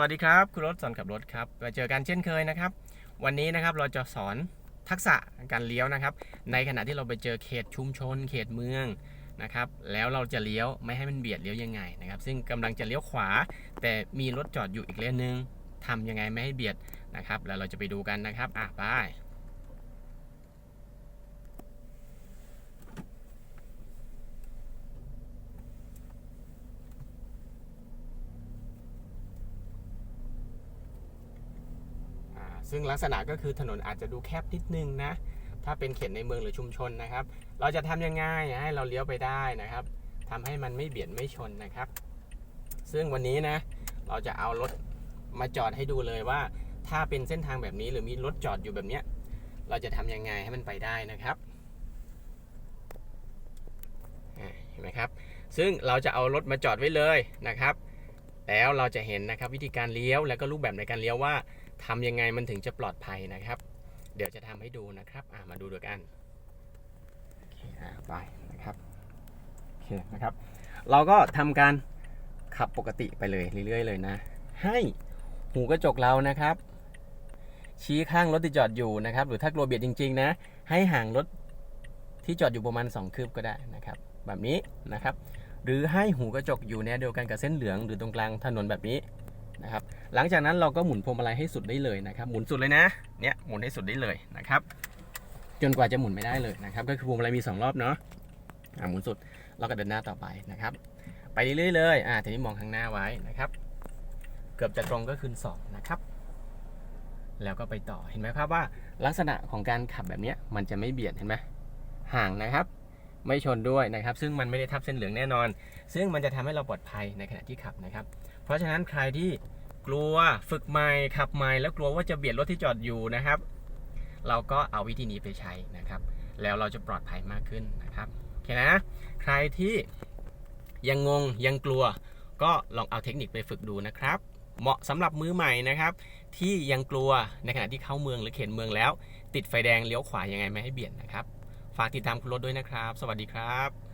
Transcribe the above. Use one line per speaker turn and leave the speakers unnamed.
วัสดีครับคุณรถสอนขับรถครับมาเจอกันเช่นเคยนะครับ วันนี้นะครับเราจะสอนทักษะการเลี้ยวนะครับ ในขณะที่เราไปเจอเขตชุมชน เขตเมืองนะครับ แล้วเราจะเลี้ยวไม่ให้มันเบียดเลี้ยวยังไงนะครับ ซึ่งกำลังจะเลี้ยวขวา แต่มีรถจอดอยู่อีกเลนนึงทำยังไงไม่ให้เบียดนะครับ แล้วเราจะไปดูกันนะครับอะไป ซึ่งลักษณะก็คือถนนอาจจะดูแคบนิดนึงนะ ถ้าเป็นเขตในเมืองหรือชุมชนนะครับ เราจะทำยังไงให้เราเลี้ยวไปได้นะครับทำให้มันไม่เบียดไม่ชนนะครับ ซึ่งวันนี้นะ เราจะเอารถมาจอดให้ดูเลยว่า ถ้าเป็นเส้นทางแบบนี้หรือมีรถจอดอยู่แบบเนี้ย เราจะทำยังไงให้มันไปได้นะครับเห็นไหมครับ ซึ่งเราจะเอารถมาจอดไว้เลยนะครับ แล้วเราจะเห็นนะครับวิธีการเลี้ยวแล้วก็รูปแบบในการเลี้ยวว่า ทำยังไงมันถึงจะปลอดภัยนะครับ เดี๋ยวจะทำให้ดูนะครับมาดูด้วยกันโอเคอไปนะครับโอเคนะครับ เราก็ทำการขับปกติไปเลยเรื่อยๆเลยนะ ให้หูกระจกเรานะครับ ชี้ข้างรถที่จอดอยู่นะครับ หรือถ้ากลัวเบียดจริง ๆ นะ ให้ห่างรถที่จอดอยู่ประมาณ 2 คืบก็ได้นะครับ แบบนี้นะครับ หรือให้หูกระจกอยู่แนวเดียวกันกับเส้นเหลือง หรือตรงกลางถนนแบบนี้ นะครับหลังจากนั้นเราก็หมุนพวงมาลัยให้สุดได้เลยนะครับหมุนสุดเลยนะเนี่ยหมุนให้สุดได้เลยนะครับจนกว่าจะหมุนไม่ได้เลยนะครับก็คือพวงมาลัยมี 2 รอบเนาะหมุนสุดเราก็เดินหน้าต่อไปนะครับ ไปเรื่อยๆเลยอ่าทีนี้มองข้างหน้าไว้นะครับ เกือบจะตรงก็คือ2นะครับแล้วก็ไปต่อเห็นไหมครับว่าลักษณะของการขับแบบนี้มันจะไม่เบียดเห็นไหมห่างนะครับ ไม่ชนด้วยนะครับ ซึ่งมันไม่ได้ทับเส้นเหลืองแน่นอน ซึ่งมันจะทำให้เราปลอดภัยในขณะที่ขับนะครับ เพราะฉะนั้นใครที่กลัวฝึกใหม่ขับใหม่แล้วกลัวว่าจะเบียดรถที่จอดอยู่นะครับ เราก็เอาวิธีนี้ไปใช้นะครับ แล้วเราจะปลอดภัยมากขึ้นนะครับโอเคนะ ใครที่ยังงงยังกลัว ก็ลองเอาเทคนิคไปฝึกดูนะครับ เหมาะสำหรับมือใหม่นะครับ ที่ยังกลัวในขณะที่เข้าเมืองหรือเขตเมืองแล้ว ติดไฟแดงเลี้ยวขวายังไงไม่ให้เบียดนะครับ ฝากติดตามคุณรถด้วยนะครับ สวัสดีครับ